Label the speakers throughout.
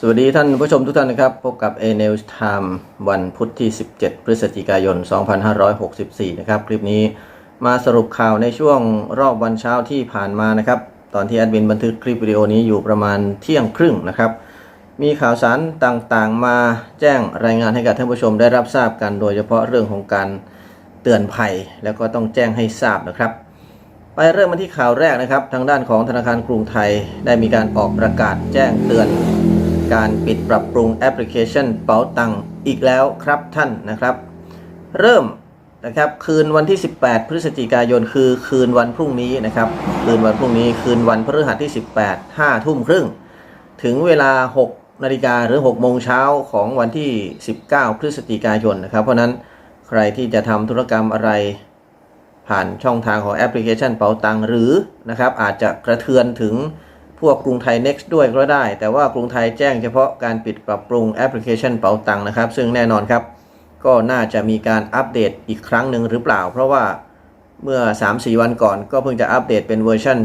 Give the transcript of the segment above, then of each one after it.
Speaker 1: สวัสดีท่านผู้ชมทุกท่านนะครับ พบกับ A News Time วันพุธที่ 17 พฤศจิกายน 2564 นะครับ คลิปนี้มาสรุปข่าวในช่วงรอบวันเช้าที่ผ่านมานะครับ ตอนที่แอดมินบันทึกคลิปวิดีโอนี้อยู่ประมาณเที่ยงครึ่งนะครับ มีข่าวสารต่างๆ มาแจ้งรายงานให้กับท่านผู้ชมได้รับทราบกันโดยเฉพาะเรื่องของการเตือนภัย แล้วก็ต้องแจ้งให้ทราบนะครับไปเริ่มมาที่ข่าวแรกนะครับ ทางด้านของธนาคารกรุงไทยได้มีการออกประกาศแจ้งเตือน การปิดปรับปรุงแอปพลิเคชันเป๋าตังอีกแล้วครับท่านนะครับ เริ่มนะครับคืนวันที่ 18 พฤศจิกายนคือคืนวันพรุ่งนี้นะครับคืนวันพรุ่งนี้คืนวันพฤหัสที่ 18 5ทุ่มครึ่งถึงเวลา 6นาฬิกาหรือ6โมงเช้าของวันที่ 19 พฤศจิกายนนะครับ เพราะฉะนั้นใครที่จะทำธุรกรรมอะไรผ่านช่องทางของแอปพลิเคชันเป๋าตังหรือนะครับอาจจะกระเทือนถึง พวกกรุงไทย Next ด้วยก็ได้ แต่ว่ากรุงไทยแจ้งเฉพาะการปิดปรับปรุงแอปพลิเคชันเป๋าตังนะครับ ซึ่งแน่นอนครับ ก็น่าจะมีการอัปเดตอีกครั้งหนึ่งหรือเปล่า เพราะว่าเมื่อ 3-4 วันก่อนก็เพิ่งจะอัปเดตเป็นเวอร์ชัน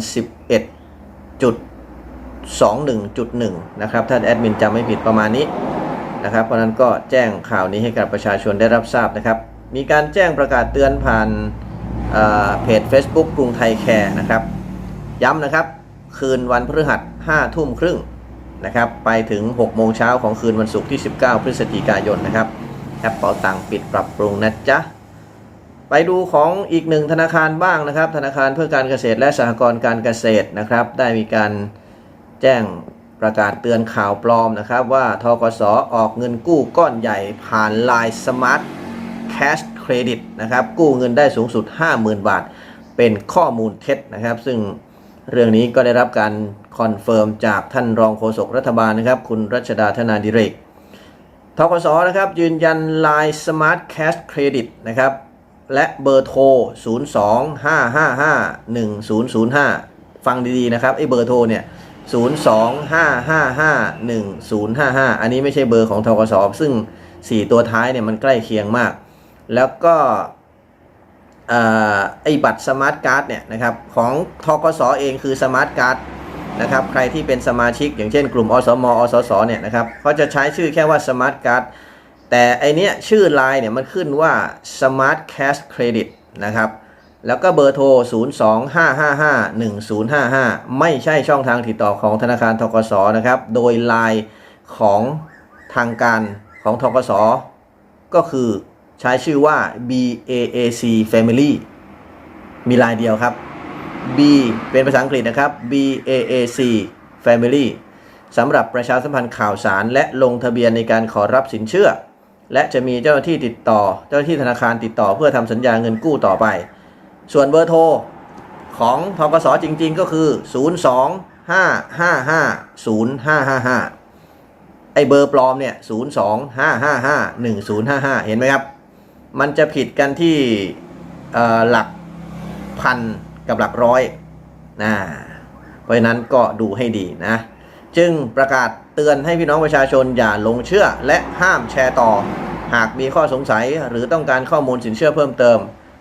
Speaker 1: 11.21.1 นะครับถ้าแอดมินจำไม่ผิดประมาณนี้นะครับเพราะนั้นก็แจ้งข่าวนี้ให้กับประชาชนได้รับทราบนะครับ มีการแจ้งประกาศเตือนผ่านเอ่อเพจ Facebook กรุงไทยแคร์นะครับ ย้ำนะครับ คืนวันพฤหัส5ทุ่มครึ่งนะครับ ไปถึง 6 โมงเช้าของคืนวันศุกร์ที่ 19 พฤศจิกายนนะครับแอปเป๋าตังปิดปรับปรุงนะจ๊ะ ไปดูของอีกหนึ่งธนาคารบ้างนะครับ ธนาคารเพื่อการเกษตรและสหกรณ์การเกษตรนะครับ ได้มีการแจ้งประกาศเตือนข่าวปลอมนะครับว่าทกสออกเงินกู้ก้อนใหญ่ผ่าน Line Smart Cash Credit นะครับ กู้เงินได้สูงสุด 50,000 บาท เป็นข้อมูลเท็จนะครับ ซึ่ง เรื่องนี้ก็ได้รับการคอนเฟิร์มจากท่านรองโฆษกรัฐบาลนะครับ คุณรัชดาธนาดิเรกทกสนะครับ ยืนยัน Line Smart Cash Credit นะครับ และเบอร์โทร 025551005 ฟังดีๆนะครับไอ้เบอร์โทรเนี่ย 025551055 อันนี้ไม่ใช่เบอร์ของทกสซึ่ง 4 ตัวท้ายเนี่ยมันใกล้เคียงมาก แล้วก็ ไอ้บัตรสมาร์ทการ์ดเนี่ยนะครับของทกสเองคือสมาร์ทการ์ดนะครับใครที่เป็นสมาชิก อย่างเช่นกลุ่มอสมอสสเนี่ยนะครับเขาจะใช้ชื่อแค่ว่าสมาร์ทการ์ดแต่ไอเนี้ยชื่อไลน์เนี่ยมันขึ้นว่า Smart Cash Credit นะครับแล้วก็เบอร์โทร 025551055 ไม่ใช่ช่องทางติดต่อของธนาคารทกสนะครับ โดยไลน์ของทางการของทกสก็คือ ใช้ชื่อว่า BAAC Family มีลายเดียวครับ B เป็นภาษาอังกฤษนะครับ BAAC Family สำหรับประชาสัมพันธ์ข่าวสาร และลงทะเบียนในการขอรับสินเชื่อ และจะมีเจ้าหน้าที่ติดต่อ เจ้าหน้าที่ธนาคารติดต่อเพื่อทำสัญญาเงินกู้ต่อไป ส่วนเบอร์โทรของทกสจริง ๆ ก็คือ 02-555-0555 ไอเบอร์ปลอมเนี่ย 02-555-1055 เห็นไหมครับ มันจะผิดกันที่หลักพันกับหลักร้อยนะเพราะฉะนั้นก็ดูให้ดีนะ จึงประกาศเตือนให้พี่น้องประชาชนอย่าลงเชื่อและห้ามแชร์ต่อ หากมีข้อสงสัยหรือต้องการข้อมูลสินเชื่อเพิ่มเติม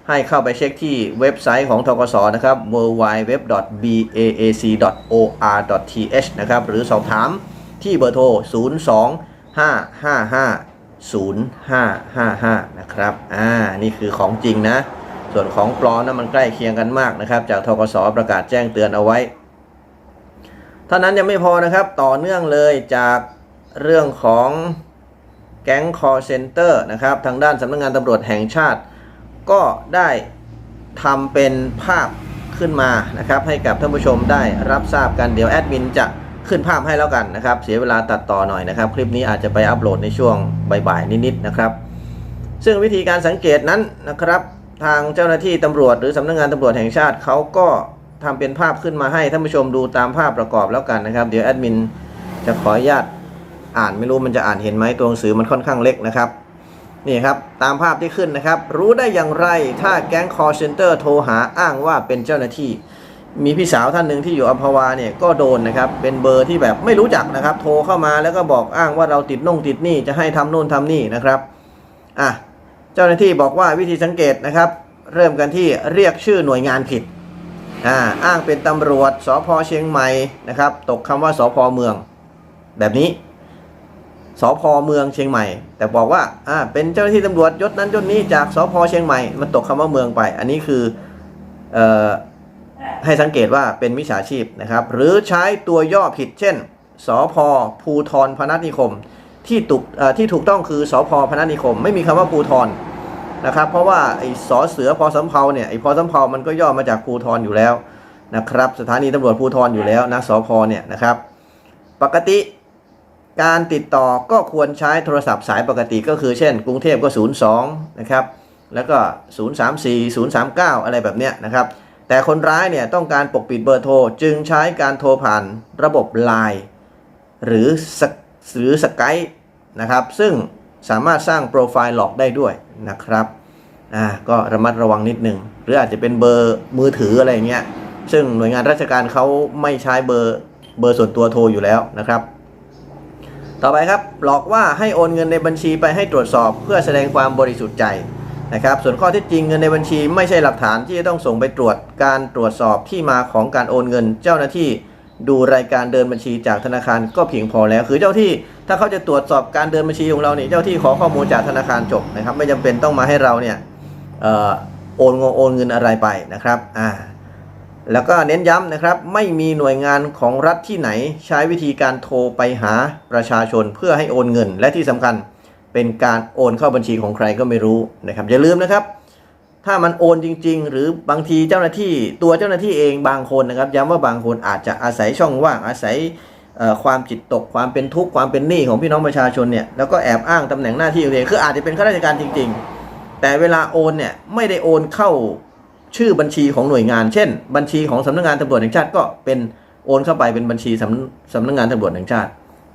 Speaker 1: ให้เข้าไปเช็คที่เว็บไซต์ของทกสนะครับ www.baac.or.th นะครับ หรือสอบถามที่เบอร์โทร 02555 02-555-0555 นะครับ อ่า นี่คือของจริงนะ ส่วนของปลอมนะมันใกล้เคียงกันมากนะครับ จากทกสประกาศแจ้งเตือนเอาไว้เท่านั้นยังไม่พอนะครับ ต่อเนื่องเลยจากเรื่องของแก๊งคอร์เซนเตอร์นะครับ ทางด้านสำนักงงานตำรวจแห่งชาติ ก็ได้ทำเป็นภาพขึ้นมานะครับ ให้กับท่านผู้ชมได้รับทราบกันเดี๋ยวแอดมินจะ ขึ้นภาพให้แล้วกันนะครับ เสียเวลาตัดต่อหน่อยนะครับ คลิปนี้อาจจะไปอัปโหลดในช่วงบ่ายๆนิดๆนะครับ ซึ่งวิธีการสังเกตนั้นนะครับ ทางเจ้าหน้าที่ตำรวจหรือสำนักงานตำรวจแห่งชาติเขาก็ทำเป็นภาพขึ้นมาให้ท่านผู้ชมดูตามภาพประกอบแล้วกันนะครับ เดี๋ยวแอดมินจะขออนุญาตอ่านไม่รู้มันจะอ่านเห็นไหมตัวหนังสือมันค่อนข้างเล็กนะครับนี่ครับ ตามภาพที่ขึ้นนะครับ รู้ได้อย่างไรถ้าแก๊งคอร์เซนเตอร์โทรหาอ้างว่าเป็นเจ้าหน้าที่ มีพี่สาวท่านหนึ่งที่อยู่อัมพวาเนี่ยก็โดนนะครับ เป็นเบอร์ที่แบบไม่รู้จักนะครับ โทรเข้ามาแล้วก็บอกอ้างว่าเราติดน่งติดหนี้จะให้ทำโน่นทำนี่นะครับอะเจ้าหน้าที่บอกว่าวิธีสังเกตนะครับ เริ่มกันที่เรียกชื่อหน่วยงานผิดอ่าอ้างเป็นตำรวจสพเชียงใหม่นะครับ ตกคำว่าสพเมือง แบบนี้สพเมืองเชียงใหม่ แต่บอกว่าอ่าเป็นเจ้าหน้าที่ตำรวจยศนั้นยศนี้จากสพเชียงใหม่มันตกคำว่าเมืองไป อันนี้คือเอ่อ ให้สังเกตว่าเป็นมิจฉาชีพนะครับ หรือใช้ตัวย่อผิด เช่น สพภูทรพนัสนิคม ที่ถูกที่ถูกต้องคือสพพนัสนิคม ไม่มีคำว่าภูทรนะครับ เพราะว่าไอ้สอเสือพอสำเภาเนี่ยไอ้พอสำเภามันก็ย่อมาจากภูทรอยู่แล้วนะครับ สถานีตำรวจภูทรอยู่แล้วนะสพเนี่ยนะครับ ปกติการติดต่อก็ควรใช้โทรศัพท์สายปกติก็คือเช่น กรุงเทพก็ 02 นะครับ แล้วก็ 034 039 อะไรแบบเนี้ยนะครับ แต่คนร้ายเนี่ยต้องการปกปิดเบอร์โทร จึงใช้การโทรผ่านระบบ Line หรือสกหรือสกายนะครับ ซึ่งสามารถสร้างโปรไฟล์หลอกได้ด้วยนะครับอ่าก็ระมัดระวังนิดนึง หรืออาจจะเป็นเบอร์มือถืออะไรเงี้ยซึ่งหน่วยงานราชการเขาไม่ใช้เบอร์เบอร์ส่วนตัวโทรอยู่แล้วนะครับ ต่อไปครับหลอกว่าให้โอนเงินในบัญชีไปให้ตรวจสอบเพื่อแสดงความบริสุทธิ์ใจ นะครับส่วนข้อท็จจริงเงินในบัญชีไม่ใช่หลักฐานที่จะต้องส่งไปตรวจการตรวจสอบที่มาของการโอนเงิน เจ้าหน้าที่ดูรายการเดินบัญชีจากธนาคารก็เพียงพอแล้ว คือเจ้าที่ถ้าเขาจะตรวจสอบการเดินบัญชีของเราเนี่ยเจ้าที่ขอข้อมูลจากธนาคารจบนะครับ ไม่จำเป็นต้องมาให้เราเนี่ยออโอนงโอนเงินอะไรไปนะครับอ่าแล้วก็เน้นย้ำนะครับ ไม่มีหน่วยงานของรัฐที่ไหนใช้วิธีการโทรไปหาประชาชนเพื่อให้โอนเงิน และที่สำคัญ เป็นการโอนเข้าบัญชีของใครก็ไม่รู้นะครับอย่าลืมนะครับ ถ้ามันโอนจริง ๆ หรือบางทีเจ้าหน้าที่ตัวเจ้าหน้าที่เองบางคนนะครับย้ำว่าบางคนอาจจะอาศัยช่องว่างอาศัยความจิตตกความเป็นทุกข์ความเป็นหนี้ของพี่น้องประชาชนเนี่ยแล้วก็แอบอ้างตำแหน่งหน้าที่ของตัวเองคืออาจจะเป็นข้าราชการจริง ๆ แต่เวลาโอนเนี่ยไม่ได้โอนเข้าชื่อบัญชีของหน่วยงาน เช่น บัญชีของสำนักงานตำรวจแห่งชาติก็เป็นโอนเข้าไปเป็นบัญชีสำสำนักงานตำรวจแห่งชาติ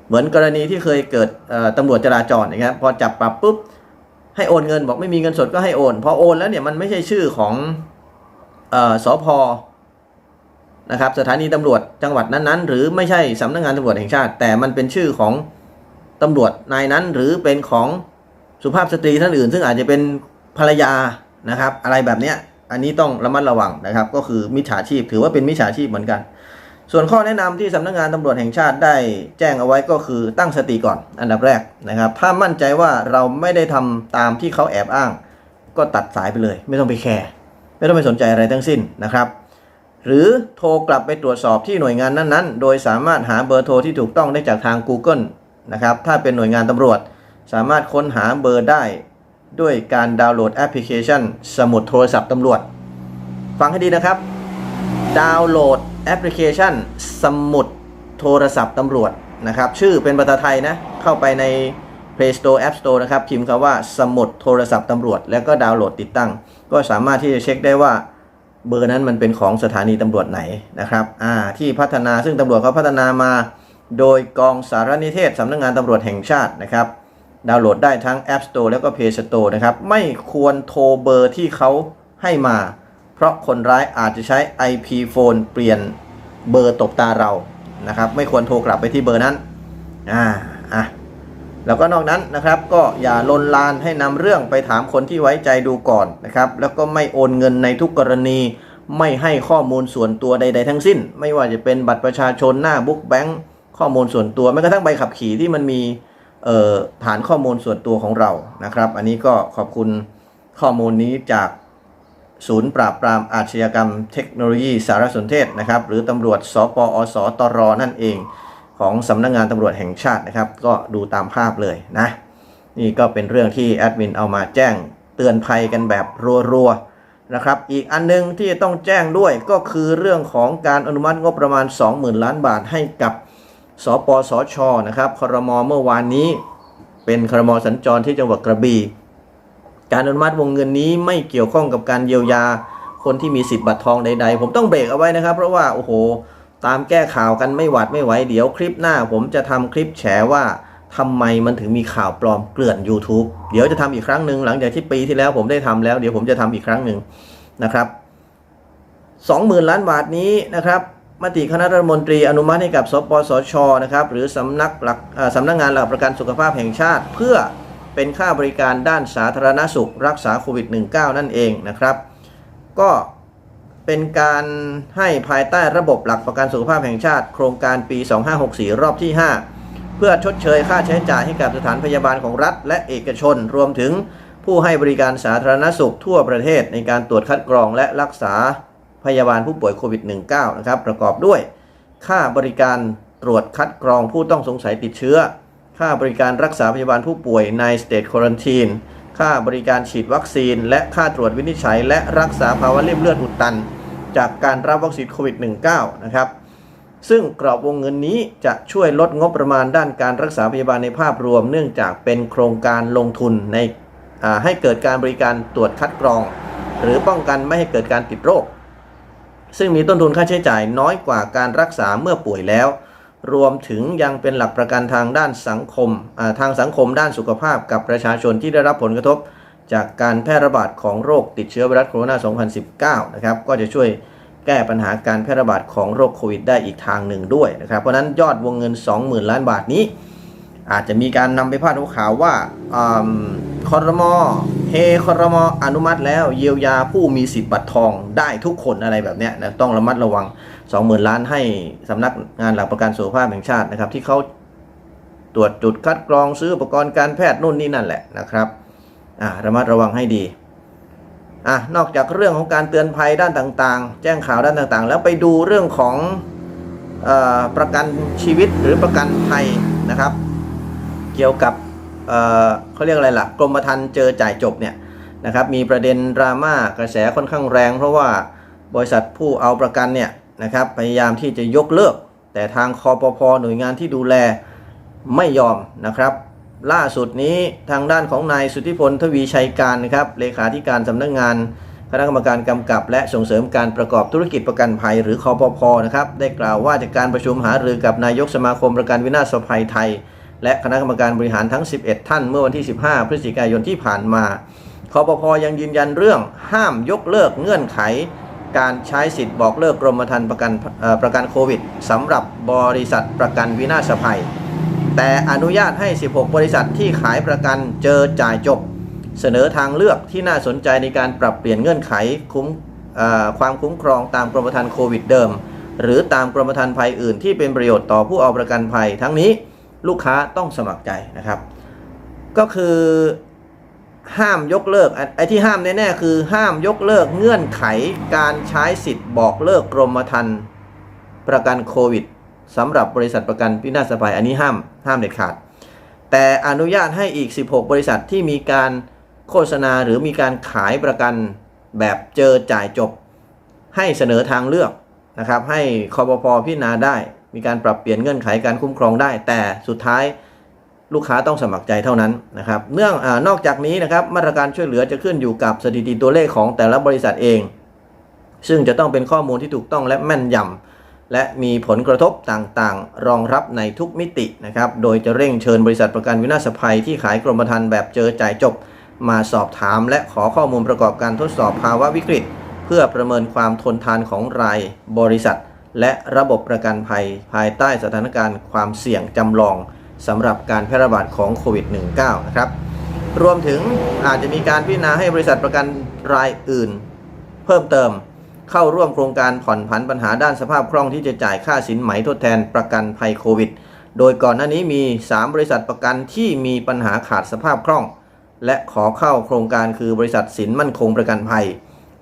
Speaker 1: เหมือนกรณีที่เคยเกิดตำรวจจราจรนะครับพอจับปรับปุ๊บให้โอนเงินบอกไม่มีเงินสดก็ให้โอนพอโอนแล้วเนี่ยมันไม่ใช่ชื่อของเอ่อสพนะครับสถานีตำรวจจังหวัดนั้นๆ หรือไม่ใช่สำนักงานตำรวจแห่งชาติ แต่มันเป็นชื่อของตำรวจนายนั้น หรือเป็นของสุภาพสตรีท่านอื่น ซึ่งอาจจะเป็นภรรยานะครับ อะไรแบบเนี้ยอันนี้ต้องระมัดระวังนะครับ ก็คือมิจฉาชีพถือว่าเป็นมิจฉาชีพเหมือนกัน ส่วนข้อแนะนำที่สำนักงานตำรวจแห่งชาติได้แจ้งเอาไว้ก็คือตั้งสติก่อนอันดับแรกนะครับ ถ้ามั่นใจว่าเราไม่ได้ทำตามที่เขาแอบอ้าง ก็ตัดสายไปเลย ไม่ต้องไปแคร์ไม่ต้องไปสนใจอะไรทั้งสิ้นนะครับ หรือโทรกลับไปตรวจสอบที่หน่วยงานนั้นๆ โดยสามารถหาเบอร์โทรที่ถูกต้องได้จากทาง Google นะครับถ้าเป็นหน่วยงานตำรวจ สามารถค้นหาเบอร์ได้ด้วยการดาวน์โหลดแอปพลิเคชัน สมุดโทรศัพท์ตำรวจ ฟังให้ดีนะครับ ดาวน์โหลดแอปพลิเคชัน สมุดโทรศัพท์ตำรวจนะครับ ชื่อเป็นภาษาไทยนะ เข้าไปใน Play Store App Store นะครับ พิมพ์คำว่าสมุดโทรศัพท์ตำรวจ แล้วก็ดาวน์โหลดติดตั้ง ก็สามารถที่จะเช็คได้ว่าเบอร์นั้นมันเป็นของสถานีตำรวจไหนนะครับอ่าที่พัฒนาซึ่งตำรวจเขาพัฒนามา โดยกองสารนิเทศสำนักงานตำรวจแห่งชาตินะครับ ดาวน์โหลดได้ทั้ง App Store แล้วก็ Play Store นะครับ ไม่ควรโทรเบอร์ที่เขาให้มา เพราะคนร้ายอาจจะใช้ IP phone เปลี่ยนเบอร์ตบตาเรานะครับ ไม่ควรโทรกลับไปที่เบอร์นั้นอ่าอะแล้วก็นอกนั้นนะครับก็อย่าลนลานให้นำเรื่องไปถามคนที่ไว้ใจดูก่อนนะครับแล้วก็ไม่โอนเงินในทุกกรณีไม่ให้ข้อมูลส่วนตัวใด ๆ ทั้งสิ้น ไม่ว่าจะเป็นบัตรประชาชนหน้าบุ๊กแบงค์ข้อมูลส่วนตัวแม้กระทั่งใบขับขี่ที่มันมีฐานข้อมูลส่วนตัวของเรานะครับ อันนี้ก็ขอบคุณข้อมูลนี้จาก ศูนย์ปราบปรามอาชญากรรมเทคโนโลยีสารสนเทศนะครับ หรือตำรวจสปอสตรนั่นเอง ของสำนักงงานตำรวจแห่งชาตินะครับ ก็ดูตามภาพเลยนะ นี่ก็เป็นเรื่องที่แอดมินเอามาแจ้งเตือนภัยกันแบบรัวๆนะครับ อีกอันนึงที่ต้องแจ้งด้วยก็คือเรื่องของการอนุมัติงบประมาณ 20,000 ล้านบาทให้กับสปสชนะครับครมเมื่อวานนี้ เป็นครมสัญจรที่จังหวัดกระบี่ การอนุมัติวงเงินนี้ไม่เกี่ยวข้องกับการเยียวยาคนที่มีสิทธิ์บัตรทองใดๆ ผมต้องเบรกเอาไว้นะครับ เพราะว่าโอ้โห ตามแก้ข่าวกันไม่หวัดไม่ไหวเดี๋ยวคลิปหน้า ผมจะทำคลิปแฉว่าทำไมมันถึงมีข่าวปลอมเกลื่อน YouTube เดี๋ยวจะทำอีกครั้งหนึ่งหลังจากที่ปีที่แล้วผมได้ทำแล้วเดี๋ยวผมจะทำอีกครั้งหนึ่งนะครับ20,000 ล้านบาทนี้นะครับมติคณะรัฐมนตรีอนุมัติให้กับสปสชนะครับหรือสำนักหลักสำนักงานหลักประกันสุขภาพแห่งชาติ เพื่อ เป็นค่าบริการด้านสาธารณสุขรักษาโควิด -19 นั่นเองนะครับ ก็เป็นการให้ภายใต้ระบบหลักประกันสุขภาพแห่งชาติ โครงการปี 2564 รอบที่ 5 เพื่อชดเชยค่าใช้จ่ายให้กับสถานพยาบาลของรัฐ และเอกชน รวมถึงผู้ให้บริการสาธารณสุขทั่วประเทศในการตรวจคัดกรองและรักษาพยาบาลผู้ป่วยโควิด -19 นะครับประกอบด้วย ค่าบริการตรวจคัดกรองผู้ต้องสงสัยติดเชื้อ ค่าบริการรักษาพยาบาลผู้ป่วยในสเต e ควอนตีนค่าบริการฉีดวัคซีน และค่าตรวจวินิจฉัย และรักษาภาวะริ่มเลือดอุดตัน จากการรับวัคซีนโควิด -19 นะครับซึ่งกรอบวงเงินนี้จะช่วยลดงบประมาณด้านการรักษาพยาบาลในภาพรวม เนื่องจากเป็นโครงการลงทุนในให้เกิดการบริการตรวจคัดกรอง หรือป้องกันไม่ให้เกิดการติดโรค ซึ่งมีต้นทุนค่าใช้จ่ายน้อยกว่าการรักษาเมื่อป่วยแล้ว รวมถึงยังเป็นหลักประกันทางด้านสังคมทางสังคมด้านสุขภาพกับประชาชนที่ได้รับผลกระทบ จากการแพร่ระบาดของโรคติดเชื้อไวรัสโคโรนา 2019 นะครับก็จะช่วยแก้ปัญหาการแพร่ระบาดของโรคโควิดได้อีกทางหนึ่งด้วยนะครับ เพราะนั้นยอดวงเงิน 20,000 ล้านบาทนี้ อาจจะมีการนำไปพาดหัวข่าวว่าคอรมอเฮคอรมออนุมัติแล้วเยียวยาผู้มีสิทธิ์บัตรทองได้ทุกคนอะไรแบบนี้นะต้องระมัดระวัง 20,000 ล้านให้สำนักงานหลักประกันสุขภาพแห่งชาตินะครับ ที่เขาตรวจจุดคัดกรองซื้ออุปกรณ์การแพทย์นู่นนี่นั่นแหละนะครับอ่าระมัดระวังให้ดีอะนอกจากเรื่องของการเตือนภัยด้านต่างๆ แจ้งข่าวด้านต่างๆ แล้วไปดูเรื่องของอประกันชีวิตหรือประกันภัยนะครับ เกี่ยวกับเเขาเรียกอะไรล่ะกรมธรรม์เจอจ่ายจบเนี่ยนะครับมีประเด็นดราม่ากระแสค่อนข้างแรง เพราะว่าบริษัทผู้เอาประกันเนี่ย นะครับพยายามที่จะยกเลิก แต่ทางคอปพหน่วยงานที่ดูแลไม่ยอมนะครับ ล่าสุดนี้ทางด้านของนายสุทธิพลทวีชัยการนะครับเลขาธิการสำนักงานคณะกรรมการกำกับ และส่งเสริมการประกอบธุรกิจประกันภัย หรือคอปพนะครับได้กล่าวว่าจากการประชุมหารือกับนายกสมาคมประกันวินาศภัยไทย และคณะกรรมการบริหารทั้ง 11 ท่าน เมื่อวันที่ 15 พฤศจิกายนที่ผ่านมาคอปพยังยืนยันเรื่องห้ามยกเลิกเงื่อนไข การใช้สิทธิ์บอกเลิกกรมธรรม์ประกันประกันโควิดสำหรับบริษัทประกันวินาศภัย แต่อนุญาตให้ 16 บริษัทที่ขายประกันเจอจ่ายจบ เสนอทางเลือกที่น่าสนใจในการปรับเปลี่ยนเงื่อนไขคุ้มความคุ้มครองตามกรมธรรม์โควิดเดิม หรือตามกรมธรรม์ภัยอื่นที่เป็นประโยชน์ต่อผู้เอาประกันภัย ทั้งนี้ลูกค้าต้องสมัครใจนะครับ ก็คือ ห้ามยกเลิกไอ้ที่ห้ามแน่ๆคือห้ามยกเลิกเงื่อนไขการใช้สิทธิ์บอกเลิกกรมธรรม์ประกันโควิดสำหรับบริษัทประกันพินาศภัยอันนี้ห้ามห้ามเด็ดขาด แต่อนุญาตให้อีก 16 บริษัทที่มีการโฆษณาหรือมีการขายประกันแบบเจอจ่ายจบ ให้เสนอทางเลือกนะครับ ให้คอปพพิจารณาได้ มีการปรับเปลี่ยนเงื่อนไขการคุ้มครองได้ แต่สุดท้าย ลูกค้าต้องสมัครใจเท่านั้นนะครับ เนื่องอนอกจากนี้นะครับมาตรการช่วยเหลือจะขึ้นอยู่กับสถิติตัวเลขของแต่ละบริษัทเอง ซึ่งจะต้องเป็นข้อมูลที่ถูกต้องและแม่นยำและมีผลกระทบต่างๆ รองรับในทุกมิตินะครับ โดยจะเร่งเชิญบริษัทประกันวินาศภัยที่ขายกรมธรรม์แบบเจอจ่ายจบ มาสอบถาม และขอข้อมูลประกอบการทดสอบภาวะวิกฤต เพื่อประเมินความทนทานของรายบริษัท และระบบประกันภัย ภายใต้สถานการณ์ความเสี่ยงจำลอง สำหรับการแพร่ระบาดของโควิด -19 นะครับ รวมถึงอาจจะมีการพิจารณาให้บริษัทประกันรายอื่น เพิ่มเติมเข้าร่วมโครงการผ่อนผันปัญหาด้านสภาพคล่องที่จะจ่ายค่าสินไหมทดแทนประกันภัยโควิด โดยก่อนหน้านี้มี 3 บริษัทประกันที่มีปัญหาขาดสภาพคล่อง และขอเข้าโครงการคือบริษัทสินมั่นคงประกันภัย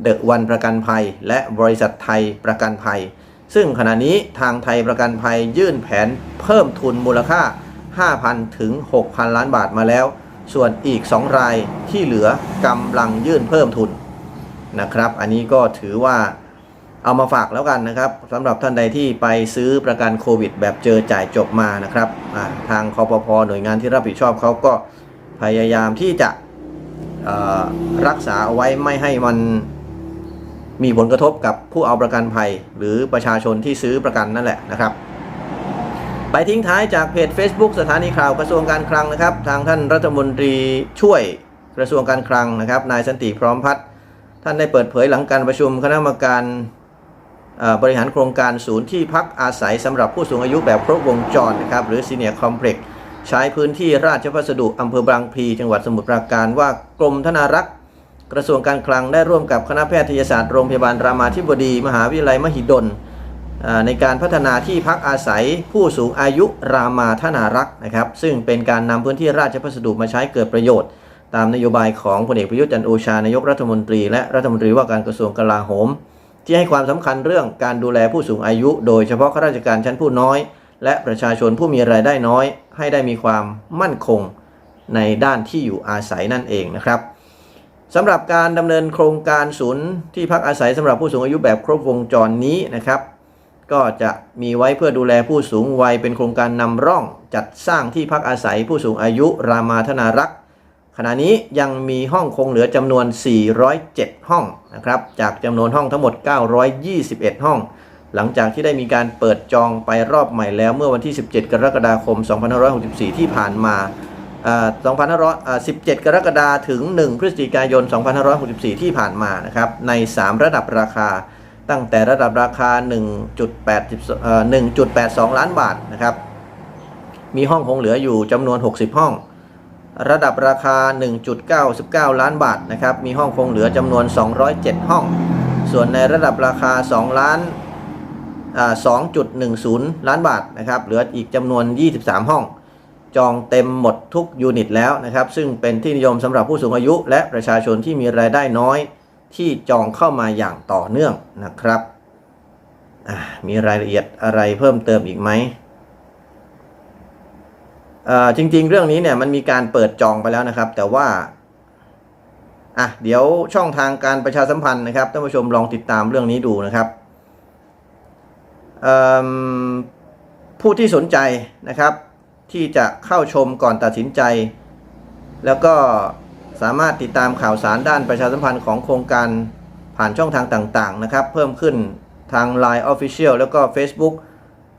Speaker 1: เดอะวันประกันภัย และบริษัทไทยประกันภัย ซึ่งขณะนี้ทางไทยประกันภัยยื่นแผนเพิ่มทุนมูลค่า 5,000 ถึง 6,000 ล้านบาทมาแล้ว ส่วนอีก 2 รายที่เหลือกำลังยื่นเพิ่มทุนนะครับ อันนี้ก็ถือว่าเอามาฝากแล้วกันนะครับสำหรับท่านใดที่ไปซื้อประกันโควิด แบบเจอจ่ายจบมานะครับทางคอปพหน่วยงานที่รับผิดชอบเขาก็พยายามที่จะรักษาเอาไว้ไม่ให้มันมีผลกระทบกับผู้เอาประกันภัย หรือประชาชนที่ซื้อประกันนั่นแหละนะครับ ไปทิ้งท้ายจากเพจ Facebook สถานีข่าวกระทรวงการคลังนะครับ ทางท่านรัฐมนตรีช่วยกระทรวงการคลังนะครับ นายสันติพร้อมพัฒน์ท่านได้เปิดเผยหลังการประชุมคณะกรรมการบริหารโครงการศูนย์ที่พักอาศัยสำหรับผู้สูงอายุแบบครบวงจรนะครับ หรือ Senior Complex ใช้พื้นที่ราชพัสดุอำเภอบางพลีจังหวัดสมุทรปราการว่ากรมธนารักษ์กระทรวงการคลังได้ร่วมกับคณะแพทยศาสตร์โรงพยาบาลรามาธิบดี มหาวิทยาลัยมหิดล ในการพัฒนาที่พักอาศัยผู้สูงอายุรามาธนารักษ์นะครับ ซึ่งเป็นการนำพื้นที่ราชพัสดุมาใช้เกิดประโยชน์ ตามนโยบายของพลเอกประยุทธ์จันโอชานายกรัฐมนตรี และรัฐมนตรีว่าการกระทรวงกลาโหม ที่ให้ความสำคัญเรื่องการดูแลผู้สูงอายุ โดยเฉพาะข้าราชการชั้นผู้น้อย และประชาชนผู้มีรายได้น้อย ให้ได้มีความมั่นคงในด้านที่อยู่อาศัยนั่นเองนะครับสำหรับการดำเนินโครงการศูนย์ที่พักอาศัยสำหรับผู้สูงอายุแบบครบวงจรนี้นะครับ ก็จะมีไว้เพื่อดูแลผู้สูงวัยเป็นโครงการนำร่อง จัดสร้างที่พักอาศัยผู้สูงอายุรามาธนารักษ์ขณะนี้ยังมีห้องคงเหลือจำนวน 407 ห้องนะครับ จากจำนวนห้องทั้งหมด 921 ห้อง หลังจากที่ได้มีการเปิดจองไปรอบใหม่แล้วเมื่อวันที่ 17 กรกฎาคม 2564 ที่ผ่านมา2517 กรกฎาคมถึง 1 พฤศจิกายน 2564 ที่ผ่านมานะครับ ใน 3 ระดับราคา ตั้งแต่ระดับราคา 1.8เอ่อ1.82 ล้านบาทนะครับ มีห้องคงเหลืออยู่จำนวน 60 ห้อง ระดับราคา 1.99 ล้านบาทนะครับ มีห้องคงเหลือจำนวน 207 ห้อง ส่วนในระดับราคา 2 ล้านอ่า2.10 ล้านบาทนะครับ เหลืออีกจำนวน 23 ห้อง จองเต็มหมดทุกยูนิตแล้วนะครับ ซึ่งเป็นที่นิยมสำหรับผู้สูงอายุ และประชาชนที่มีรายได้น้อย ที่จองเข้ามาอย่างต่อเนื่องนะครับ มีรายละเอียดอะไรเพิ่มเติมอีกไหมเอ่อจริง ๆ เรื่องนี้เนี่ยมันมีการเปิดจองไปแล้วนะครับ แต่ว่าอะเดี๋ยวช่องทางการประชาสัมพันธ์นะครับท่านผู้ชมลองติดตามเรื่องนี้ดูนะครับผู้ที่สนใจนะครับ ที่จะเข้าชมก่อนตัดสินใจ แล้วก็ สามารถติดตามข่าวสารด้านประชาสัมพันธ์ของโครงการผ่านช่องทางต่างๆนะครับ เพิ่มขึ้นทาง Line Official แล้วก็ Facebook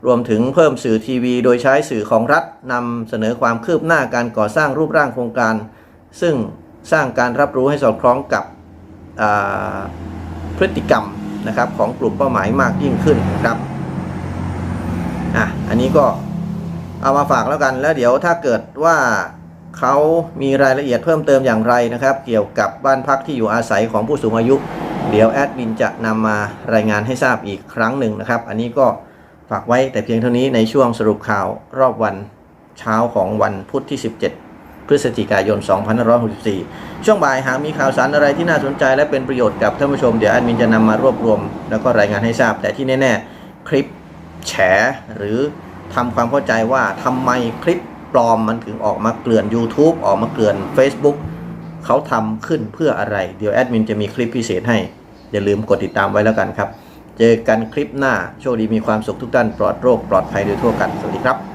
Speaker 1: รวมถึงเพิ่มสื่อทีวี โดยใช้สื่อของรัฐนำเสนอความคืบหน้าการก่อสร้างรูปร่างโครงการ ซึ่งสร้างการรับรู้ให้สอดคล้องกับพฤติกรรมนะครับของกลุ่มเป้าหมายมากยิ่งขึ้นครับอะอันนี้ก็เอามาฝากแล้วกันแล้วเดี๋ยวถ้าเกิดว่า เขามีรายละเอียดเพิ่มเติมอย่างไรนะครับ เกี่ยวกับบ้านพักที่อยู่อาศัยของผู้สูงอายุ เดี๋ยวแอดมินจะนำมารายงานให้ทราบอีกครั้งหนึ่งนะครับ อันนี้ก็ฝากไว้แต่เพียงเท่านี้ในช่วงสรุปข่าวรอบวันเช้าของวันพุธที่ 17 พฤศจิกายน 2564 ช่วงบ่ายหากมีข่าวสารอะไรที่น่าสนใจและเป็นประโยชน์กับท่านผู้ชม เดี๋ยวแอดมินจะนำมารวบรวม แล้วก็รายงานให้ทราบ แต่ที่แน่ ๆ คลิปแฉหรือทำความเข้าใจว่าทำไมคลิป ปลอมมันถึงออกมาเกลื่อน YouTube ออกมาเกลื่อน Facebook เขาทำขึ้นเพื่ออะไร เดี๋ยวแอดมินจะมีคลิปพิเศษให้ อย่าลืมกดติดตามไว้แล้วกันครับ เจอกันคลิปหน้า โชคดีมีความสุขทุกท่านปลอดโรคปลอดภัยโดยทั่วกัน สวัสดีครับ